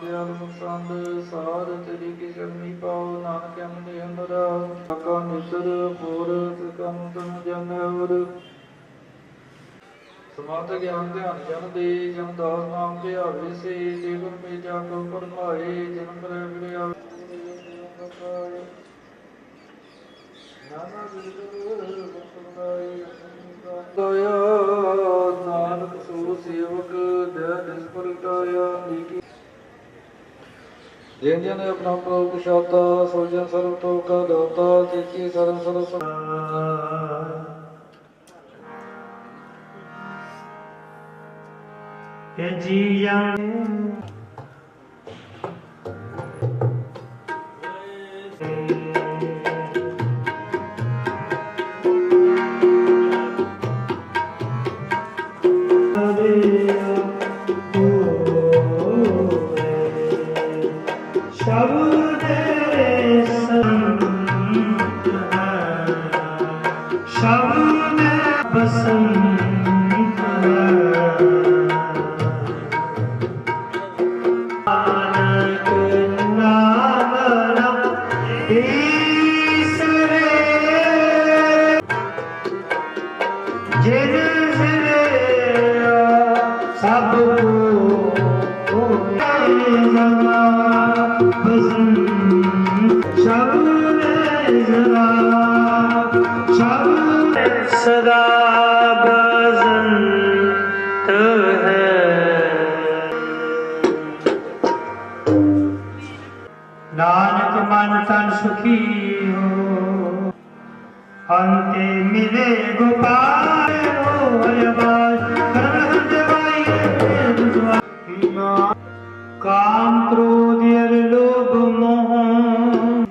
ਦਿਆਲ ਮੁਕਸੰਦ ਸਾਧ ਤੇਰੀ ਕੀ ਸ਼ਰਣੀ ਪਾਉ, ਨਾਨਕ ਅਮਨੇ ਅੰਦਰ ਆਕਾ ਨਿਸਰ ਪੂਰ ਸਿਕਮ ਤਮ ਜਨ ਹੋਰ ਸਮਾਤ ਗਿਆਨ ਧਿਆਨ ਜਨ ਦੇ, ਜਨ ਦਾਸ ਨਾਮ ਤੇ ਆਵੇ ਸੇ ਜੇ ਗੁਰ ਮੇ ਜਾ ਕੋ ਪਰਮਾਏ ਜਨਮ ਕਰੇ ਵਿਰੇ ਨਾਨਾ ਗੁਰੂ ਗੁਰੂ ਦਇਆ ਨਾਨਕ ਸੋ ਸੇਵਕ, ਦਇਆ ਦਿਸ ਪ੍ਰਗਟਾਇਆ, ਨੀਕੀ ਜਿਨ ਜਨ ਆਪਣਾ ਪ੍ਰਭੂ ਪਛਾਤਾ ਸੋ ਜਨ ਸਰਬ ਤੋਂ ਕਾ ਦਾਤਾ, ਤੇਜੀ ਸਰਮ ਸਰਬ ਸਮ- ਕਿ ਜੀਆਂ सब तेरे संग सबको जरा पसंद सदा बसंत नानक मन तन सुखी हो अंते मिले गोपाल हो ਹੋ ਅਰਬਾਜ ਕਰਮ ਹੰਦਵਾਈ ਕਾਮ ਕ੍ਰੋਧ ਅਰ ਲੋਭ ਮੋਹ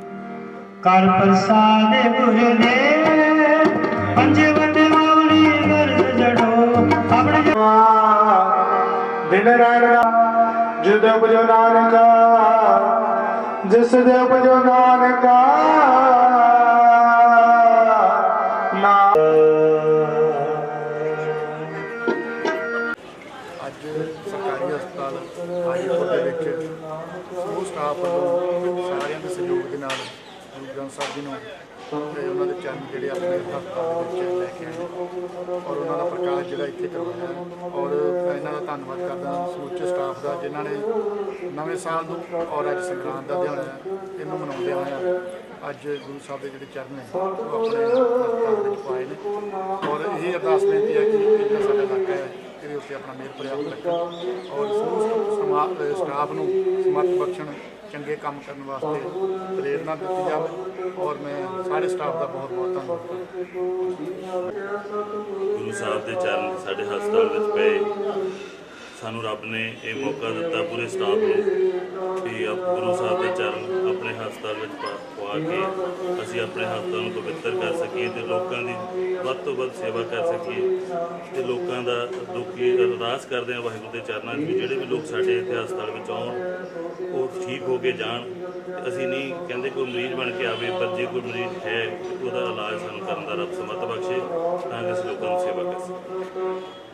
ਕਰ ਪ੍ਰਸਾਦ ਗੁਰ ਦੇ ਪੰਜੇ ਵੰਡੇ ਮਾਵਲੀ ਗਰਜ ਜੜੋ ਆਪਣੇ ਦਿਨ ਰਹਿਣਾ ਹਸਪਤਾਲ ਹਾਜੀਪੁਰ ਦੇ ਵਿੱਚ ਸਮੂਹ ਸਟਾਫ ਵੱਲੋਂ ਸਾਰਿਆਂ ਦੇ ਸਹਿਯੋਗ ਦੇ ਨਾਲ ਗੁਰੂ ਗ੍ਰੰਥ ਸਾਹਿਬ ਜੀ ਨੂੰ ਤੇ ਉਹਨਾਂ ਦੇ ਚਰਨ ਜਿਹੜੇ ਆਪਣੇ ਹਸਪਤਾਲ ਦੇ ਵਿੱਚ ਲੈ ਕੇ ਆਏ ਔਰ ਉਹਨਾਂ ਦਾ ਪ੍ਰਕਾਸ਼ ਜਿਹੜਾ ਇੱਥੇ ਕਰਵਾਇਆ ਔਰ ਮੈਂ ਇਹਨਾਂ ਦਾ ਧੰਨਵਾਦ ਕਰਦਾ ਸਮੁੱਚੇ ਸਟਾਫ ਦਾ ਜਿਨ੍ਹਾਂ ਨੇ ਨਵੇਂ ਸਾਲ ਨੂੰ ਔਰ ਅੱਜ ਸੰਗਰਾਂਦ ਦਾ ਦਿਨ ਹੈ, ਇਹਨੂੰ ਮਨਾਉਂਦੇ ਹੋਏ ਅੱਜ ਗੁਰੂ ਸਾਹਿਬ ਦੇ ਜਿਹੜੇ ਚਰਨ ਨੇ, ਉਹ ਆਪਣੇ ਹਸਪਤਾਲ ਵਿੱਚ ਪਾਏ ਨੇ। ਔਰ ਇਹ ਅਰਦਾਸ ਬੇਨਤੀ ਹੈ ਕਿ ਜਿਹੜਾ ਸਾਡਾ ਇਲਾਕਾ ਹੈ ਇਹਦੇ ਉੱਤੇ ਆਪਣਾ ਮੇਰ ਪ੍ਰਿਆਪ ਰੱਖਣ ਔਰ ਸਮੂਹ ਸਟਾਫ ਨੂੰ ਸਮਰਥ ਬਖਸ਼ਣ, ਚੰਗੇ ਕੰਮ ਕਰਨ ਵਾਸਤੇ ਪ੍ਰੇਰਣਾ ਦਿੱਤੀ ਜਾਵੇ ਔਰ ਮੈਂ ਸਾਰੇ ਸਟਾਫ ਦਾ ਬਹੁਤ ਬਹੁਤ ਧੰਨਵਾਦ ਗੁਰੂ ਸਾਹਿਬ ਦੇ ਚਰਨ ਸਾਡੇ ਹਸਪਤਾਲ ਵਿੱਚ ਪਏ। ਸਾਨੂੰ ਰੱਬ ਨੇ ਇਹ ਮੌਕਾ ਦਿੱਤਾ ਪੂਰੇ ਸਟਾਫ ਨੂੰ ਕਿ ਆਪ ਗੁਰੂ ਸਾਹਿਬ ਦੇ ਚਰਨ ਆਪਣੇ ਹਸਪਤਾਲ ਵਿੱਚ ਪਾ ਪਵਾ ਕੇ ਅਸੀਂ ਆਪਣੇ ਹਸਪਤਾਲ ਨੂੰ ਪਵਿੱਤਰ ਕਰ ਸਕੀਏ ਤੇ ਲੋਕਾਂ ਦੀ ਵੱਧ ਤੋਂ ਵੱਧ ਸੇਵਾ ਕਰ ਸਕੀਏ ਤੇ ਲੋਕਾਂ ਦਾ ਦੁੱਖੀ ਅਰਦਾਸ ਕਰਦੇ ਹਾਂ ਵਾਹਿਗੁਰੂ ਦੇ ਚਰਨਾਂ 'ਚ ਵੀ ਜਿਹੜੇ ਵੀ ਲੋਕ ਸਾਡੇ ਇੱਥੇ ਹਸਪਤਾਲ ਵਿੱਚ ਆਉਣ, ਉਹ ਠੀਕ ਹੋ ਕੇ ਜਾਣ ਅਸੀਂ ਨਹੀਂ ਕਹਿੰਦੇ ਕੋਈ ਮਰੀਜ਼ ਬਣ ਕੇ ਆਵੇ, ਪਰ ਜੇ ਕੋਈ ਮਰੀਜ਼ ਹੈ, ਉਹਦਾ ਇਲਾਜ ਸਾਨੂੰ ਕਰਨ ਦਾ ਰੱਬ ਸਮਰੱਥ ਬਖਸ਼ੇ ਤਾਂ ਕਿ ਅਸੀਂ ਲੋਕਾਂ ਦੀ ਸੇਵਾ ਕਰ ਸਕੀਏ।